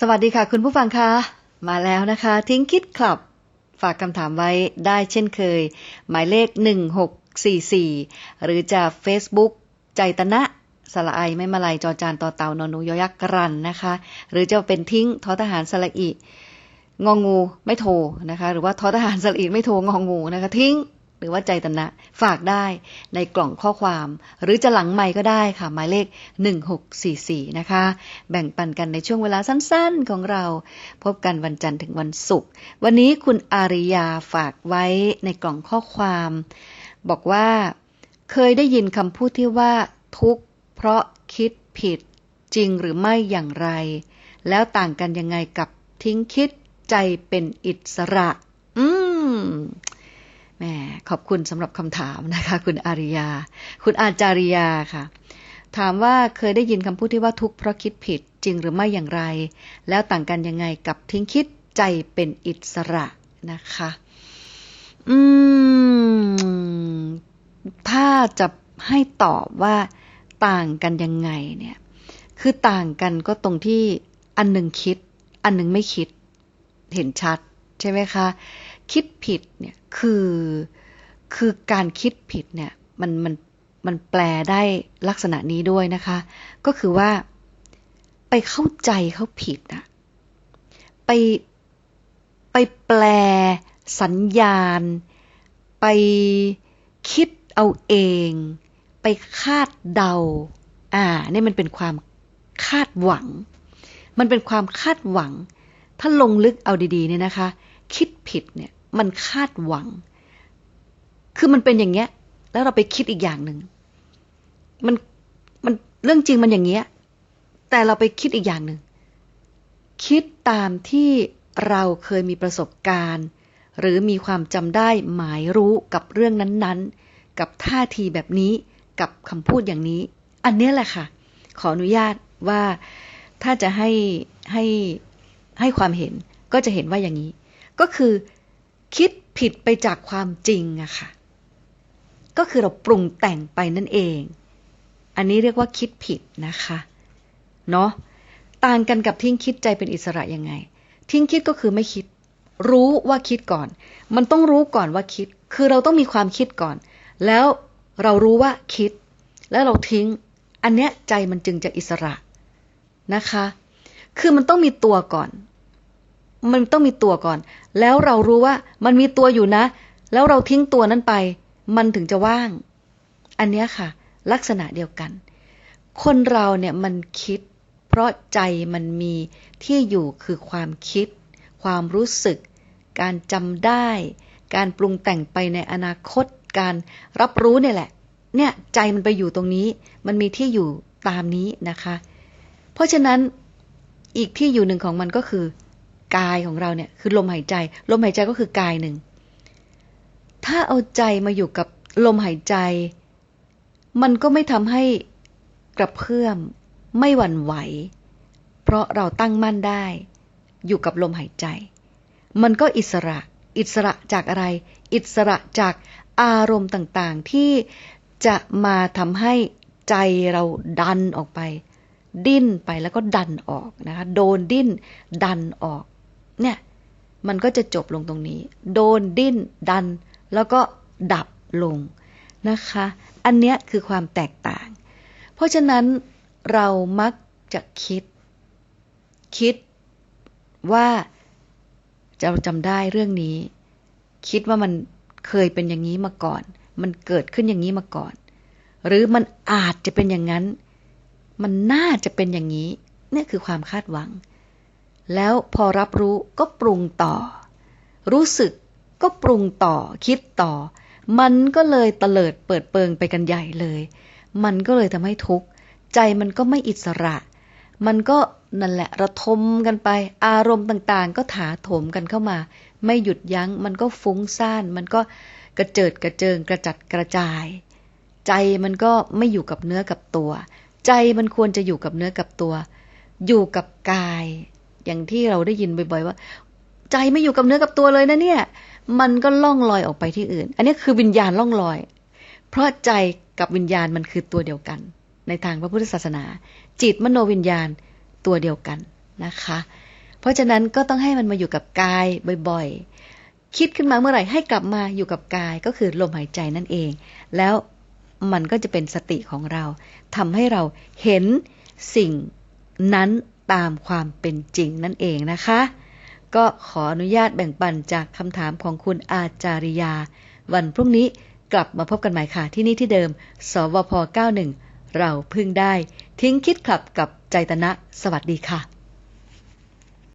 สวัสดีค่ะ คุณผู้ฟังคะมาแล้วนะคะ ทิ้งคิดคลับ ฝากคำถามไว้ได้เช่นเคย หมายเลข 1644 หรือจะ Facebook ใจตนะสละไอไม่มาลายจอจานต่อเตานอนูยอยักษ์กรันนะคะ หรือจะเป็นทิ้งทอทหารสละอีงองูไม่โทรนะคะ หรือว่าทอทหารสละอีไม่โทรงองูนะคะ ทิ้ง หรือว่าใจตนะ ฝากได้ในกล่องข้อความ หรือจะหลังไมค์ก็ได้ค่ะ หมายเลข 1644 นะคะ แบ่งปันกันในช่วงเวลาสั้นๆของเรา พบกันวันจันทร์ถึงวันศุกร์วันนี้คุณอาริยาฝากไว้ในกล่องข้อความ บอกว่า เคยได้ยินคำพูดที่ว่า ทุกข์เพราะคิดผิด จริงหรือไม่อย่างไร แล้วต่างกันยังไงกับทิ้งคิดใจเป็นอิสระ อืมแหม ขอบคุณสำหรับคำถามนะคะ คุณอาริยา คุณอาจาริยาค่ะ ถามว่าเคยได้ยินคำพูดที่ว่าทุกข์เพราะคิดผิดจริงหรือไม่อย่างไร แล้วต่างกันยังไงกับทิ้งคิดใจเป็นอิสระนะคะ อืม ถ้าจะให้ตอบว่าต่างกันยังไงเนี่ย คือต่างกันก็ตรงที่อันหนึ่งคิด อันหนึ่งไม่คิด เห็นชัด ใช่ไหมคะ คิดผิดเนี่ยคือ คือการคิดผิดเนี่ยมันมันมันแปลได้ลักษณะนี้ด้วยนะคะ ก็คือว่าไปเข้าใจเขาผิดอะไปไปแปลสัญญาณ ไปคิดเอาเอง ไปคาดเดา อ่านี่มันเป็นความคาดหวัง มันเป็นความคาดหวัง ถ้าลงลึกเอาดีๆเนี่ยนะคะ คิดผิดเนี่ยมันคาดหวัง คือมันเป็นอย่างเงี้ย แล้วเราไปคิดอีกอย่างหนึ่งมันมันเรื่องจริงมันอย่างเงี้ย แต่เราไปคิดอีกอย่างหนึ่งคิดตามที่เราเคยมีประสบการณ์ หรือมีความจำได้หมายรู้กับเรื่องนั้นๆ กับท่าทีแบบนี้กับคำพูดอย่างนี้ อันนี้แหละค่ะ ขออนุญาตว่าถ้าจะให้ให้ให้ความเห็นก็จะเห็นว่าอย่างนี้ ก็คือคิดผิดไปจากความจริงอะค่ะ ก็คือเราปรุงแต่งไปนั่นเอง อันนี้เรียกว่าคิดผิดนะคะ เนาะต่างกันกับทิ้งคิดใจเป็นอิสระยังไง ทิ้งคิดก็คือไม่คิด รู้ว่าคิดก่อน มันต้องรู้ก่อนว่าคิด คือเราต้องมีความคิดก่อน แล้วเรารู้ว่าคิด แล้วเราทิ้ง อันเนี้ยใจมันจึงจะอิสระนะคะ คือมันต้องมีตัวก่อน มันต้องมีตัวก่อน แล้วเรารู้ว่ามันมีตัวอยู่นะ แล้วเราทิ้งตัวนั้นไป มันถึงจะว่าง อันนี้ค่ะ ลักษณะเดียวกัน คนเราเนี่ยมันคิด เพราะใจมันมีที่อยู่คือความคิด ความรู้สึก การจำได้ การปรุงแต่งไปในอนาคต การรับรู้เนี่ยแหละ เนี่ยใจมันไปอยู่ตรงนี้ มันมีที่อยู่ตามนี้นะคะ เพราะฉะนั้นอีกที่อยู่หนึ่งของมันก็คือกายของเราเนี่ยคือลมหายใจ ลมหายใจก็คือกายหนึ่ง ถ้าเอาใจมาอยู่กับลมหายใจ มันก็ไม่ทำให้กระเพื่อม ไม่หวั่นไหว เพราะเราตั้งมั่นได้ อยู่กับลมหายใจ มันก็อิสระ อิสระจากอะไร อิสระจากอารมณ์ต่างๆ ที่จะมาทำให้ใจเราดันออกไป ดิ้นไปแล้วก็ดันออกนะคะ โดนดิ้น ดันออก เนี่ย มันก็จะจบลงตรงนี้ โดนดิ้น ดัน แล้วก็ดับลงนะคะ อันเนี้ยคือความแตกต่าง เพราะฉะนั้นเรามักจะคิด คิดว่าจะจำได้เรื่องนี้ คิดว่ามันเคยเป็นอย่างนี้มาก่อน มันเกิดขึ้นอย่างนี้มาก่อน หรือมันอาจจะเป็นอย่างนั้น มันน่าจะเป็นอย่างนี้เนี่ยคือความคาดหวัง แล้วพอรับรู้ก็ปรุงต่อ รู้สึก ก็ปรุงต่อคิดต่อ มันก็เลยเตลิดเปิดเปิงไปกันใหญ่เลย มันก็เลยทำให้ทุกข์ ใจมันก็ไม่อิสระ มันก็นั่นแหละระทมกันไป อารมณ์ต่างๆ ก็ถาโถมกันเข้ามา ไม่หยุดยัง้ง มันก็ฟุ้งซ่าน มันก็กระเจิดกระเจิงกระจัดกระจาย ใจมันก็ไม่อยู่กับเนื้อกับตัว ใจมันควรจะอยู่กับเนื้อกับตัว อยู่กับกาย อย่างที่เราได้ยินบ่อย ๆ ว่า ใจไม่อยู่กับเนื้อกับตัวเลยนะเนี่ย มันก็ล่องลอยออกไปที่อื่น อันนี้คือวิญญาณล่องลอย เพราะใจกับวิญญาณมันคือตัวเดียวกัน ในทางพระพุทธศาสนา จิตมโนวิญญาณตัวเดียวกันนะคะ เพราะฉะนั้นก็ต้องให้มันมาอยู่กับกายบ่อยๆ คิดขึ้นมาเมื่อไหร่ให้กลับมาอยู่กับกายก็คือลมหายใจนั่นเอง แล้วมันก็จะเป็นสติของเราทำให้เราเห็นสิ่งนั้นตามความเป็นจริงนั่นเองนะคะ ก็ขออนุญาตแบ่งปันจากคำถามของคุณอาจาริยา วันพรุ่งนี้กลับมาพบกันใหม่ค่ะ ที่นี่ที่เดิม สวพ 91 เราพึ่งได้ ทิ้งคิดขับกับใจตนะ สวัสดีค่ะ